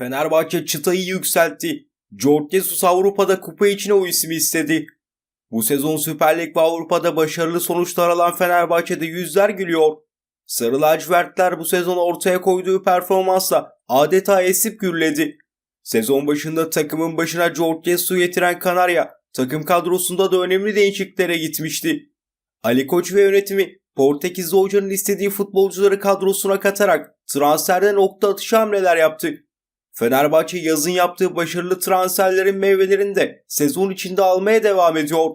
Fenerbahçe çıtayı yükseltti. George Jesus Avrupa'da kupa için o ismi istedi. Bu sezon Süper Lig ve Avrupa'da başarılı sonuçlar alan Fenerbahçe'de yüzler gülüyor. Sarı lacivertler bu sezon ortaya koyduğu performansla adeta esip gürledi. Sezon başında takımın başına George Jesus'u getiren Kanarya takım kadrosunda da önemli değişikliklere gitmişti. Ali Koç ve yönetimi Portekizli hocanın istediği futbolcuları kadrosuna katarak transferde nokta atışı hamleler yaptı. Fenerbahçe yazın yaptığı başarılı transferlerin meyvelerini de sezon içinde almaya devam ediyor.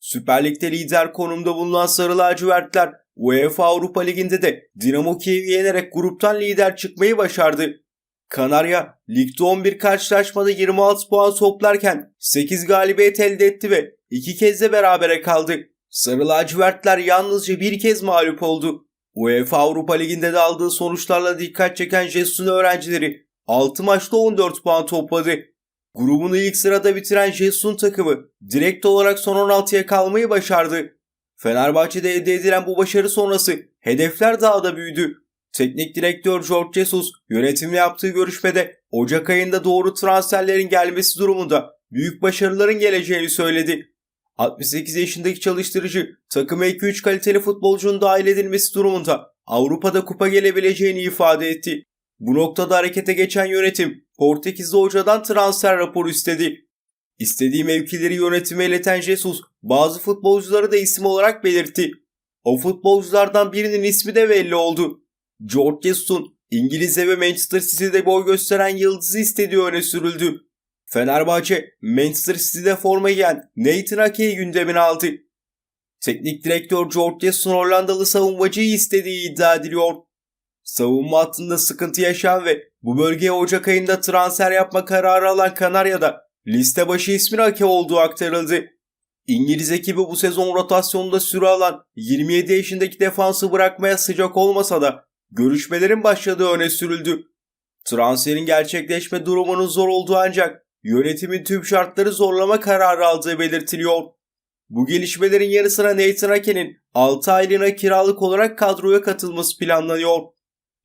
Süper Lig'de lider konumda bulunan Sarı Lacivertler UEFA Avrupa Ligi'nde de Dinamo Kiev'i yenerek gruptan lider çıkmayı başardı. Kanarya ligde 11 karşılaşmada 26 puan toplarken 8 galibiyet elde etti ve 2 kez de berabere kaldı. Sarı lacivertler yalnızca bir kez mağlup oldu. UEFA Avrupa Ligi'nde de aldığı sonuçlarla dikkat çeken Jesus'un öğrencileri 6 maçta 14 puan topladı. Grubunu ilk sırada bitiren Jesus'un takımı direkt olarak son 16'ya kalmayı başardı. Fenerbahçe'de elde edilen bu başarı sonrası hedefler daha da büyüdü. Teknik direktör George Jesus yönetimle yaptığı görüşmede Ocak ayında doğru transferlerin gelmesi durumunda büyük başarıların geleceğini söyledi. 68 yaşındaki çalıştırıcı takıma 2-3 kaliteli futbolcunun dahil edilmesi durumunda Avrupa'da kupa gelebileceğini ifade etti. Bu noktada harekete geçen yönetim Portekizli hocadan transfer raporu istedi. İstediği mevkileri yönetime ileten Jesus bazı futbolcuları da isim olarak belirtti. O futbolculardan birinin ismi de belli oldu. George Jesus'un İngilizce ve Manchester City'de boy gösteren yıldızı istediği öne sürüldü. Fenerbahçe Manchester City'de forma giyen Nathan Ake'yi gündemine aldı. Teknik direktör George Jesus'un Hollandalı savunmacıyı istediği iddia ediliyor. Savunma hattında sıkıntı yaşayan ve bu bölgeye Ocak ayında transfer yapma kararı alan Kanarya'da liste başı ismin Ake olduğu aktarıldı. İngiliz ekibi bu sezon rotasyonda süre alan 27 yaşındaki defansı bırakmaya sıcak olmasa da görüşmelerin başladığı öne sürüldü. Transferin gerçekleşme durumunun zor olduğu ancak yönetimin tüm şartları zorlama kararı aldığı belirtiliyor. Bu gelişmelerin yanı sıra Nathan Ake'nin 6 aylığına kiralık olarak kadroya katılması planlanıyor.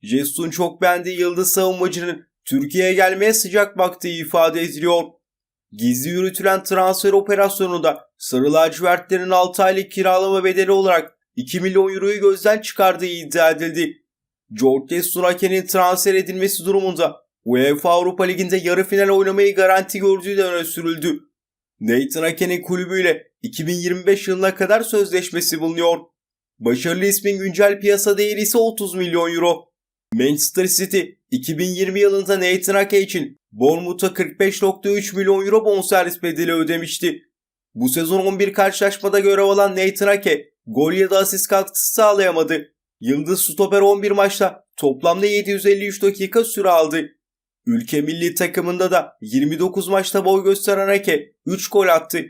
Jesus'un çok beğendiği yıldız savunmacının Türkiye'ye gelmeye sıcak baktığı ifade ediliyor. Gizli yürütülen transfer operasyonunda Sarı lacivertlerin 6 aylık kiralama bedeli olarak 2 milyon euroyu gözden çıkardığı iddia edildi. George Jesus Ake'nin transfer edilmesi durumunda UEFA Avrupa Ligi'nde yarı final oynamayı garanti gördüğü de öne sürüldü. Nathan Ake'nin kulübüyle 2025 yılına kadar sözleşmesi bulunuyor. Başarılı ismin güncel piyasa değeri ise 30 milyon euro. Manchester City 2020 yılında Nathan Ake için Bournemouth'a 45.3 milyon euro bonservis bedeli ödemişti. Bu sezon 11 karşılaşmada görev alan Nathan Ake gol ya da asist katkısı sağlayamadı. Yıldız stoper 11 maçta toplamda 753 dakika süre aldı. Ülke milli takımında da 29 maçta boy gösteren Ake 3 gol attı.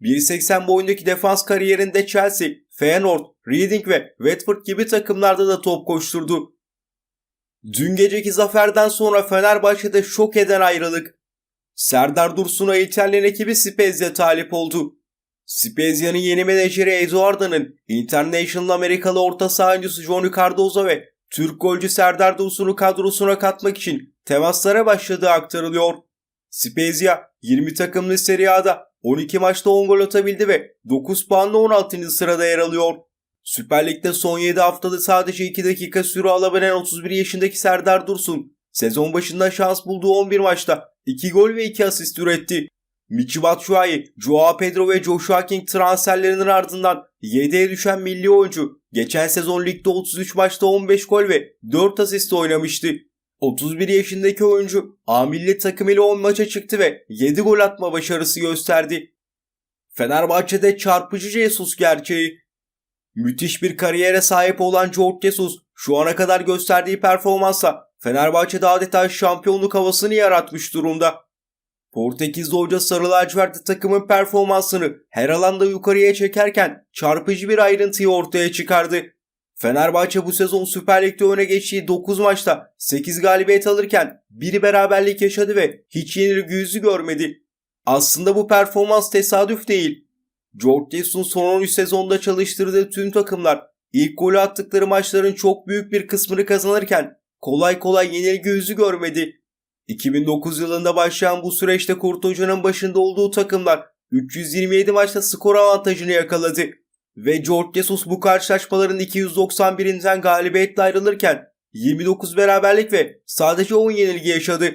1.80 boyundaki defans kariyerinde Chelsea, Feyenoord, Reading ve Watford gibi takımlarda da top koşturdu. Dün geceki zaferden sonra Fenerbahçe'de şok eden ayrılık. Serdar Dursun'a İtalyan ekibi Spezia talip oldu. Spezia'nın yeni menajeri Eduardo'nun International Amerikalı orta sahancısı Johnny Cardozo ve Türk golcü Serdar Dursun'u kadrosuna katmak için temaslara başladığı aktarılıyor. Spezia 20 takımlı Serie A'da 12 maçta 10 gol atabildi ve 9 puanla 16. sırada yer alıyor. Süper Lig'de son 7 haftada sadece 2 dakika süre alabilen 31 yaşındaki Serdar Dursun, sezon başında şans bulduğu 11 maçta 2 gol ve 2 asist üretti. Michi Batshuayi, Joao Pedro ve Joshua King transferlerinin ardından 7'ye düşen milli oyuncu geçen sezon ligde 33 maçta 15 gol ve 4 asist oynamıştı. 31 yaşındaki oyuncu A milli takım ile 10 maça çıktı ve 7 gol atma başarısı gösterdi. Fenerbahçe'de çarpıcı Jesus gerçeği. Müthiş bir kariyere sahip olan George Jesus şu ana kadar gösterdiği performansla Fenerbahçe'de adeta şampiyonluk havasını yaratmış durumda. Portekizli hoca Sarı Lacivertli takımın performansını her alanda yukarıya çekerken çarpıcı bir ayrıntıyı ortaya çıkardı. Fenerbahçe bu sezon Süper Lig'de öne geçtiği 9 maçta 8 galibiyet alırken biri beraberlik yaşadı ve hiç yenilgi yüzü görmedi. Aslında bu performans tesadüf değil. George Jesus'un son 13 sezonda çalıştırdığı tüm takımlar ilk golü attıkları maçların çok büyük bir kısmını kazanırken kolay kolay yenilgi yüzü görmedi. 2009 yılında başlayan bu süreçte Kurt Hoca'nın başında olduğu takımlar 327 maçta skor avantajını yakaladı ve George Jesus bu karşılaşmaların 291'inden galibiyetle ayrılırken 29 beraberlik ve sadece 10 yenilgi yaşadı.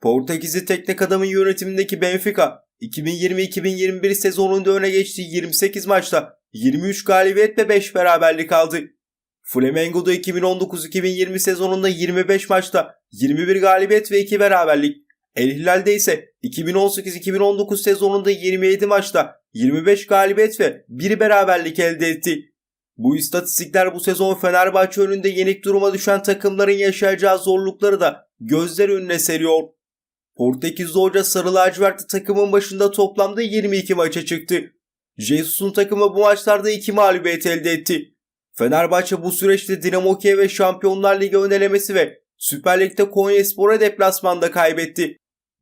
Portekizli teknik adamın yönetimindeki Benfica 2020-2021 sezonunda öne geçtiği 28 maçta 23 galibiyet ve 5 beraberlik aldı. Flamengo'da 2019-2020 sezonunda 25 maçta 21 galibiyet ve 2 beraberlik. El Hilal'de ise 2018-2019 sezonunda 27 maçta 25 galibiyet ve 1 beraberlik elde etti. Bu istatistikler bu sezon Fenerbahçe önünde yenik duruma düşen takımların yaşayacağı zorlukları da gözler önüne seriyor. Portekizli hoca Sarı Lacivertli takımın başında toplamda 22 maça çıktı. Jesus'un takımı bu maçlarda 2 mağlubiyet elde etti. Fenerbahçe bu süreçte Dinamo Kiev ve Şampiyonlar Ligi ön elemesi ve Süper Lig'de Konyaspor'a deplasmanda kaybetti.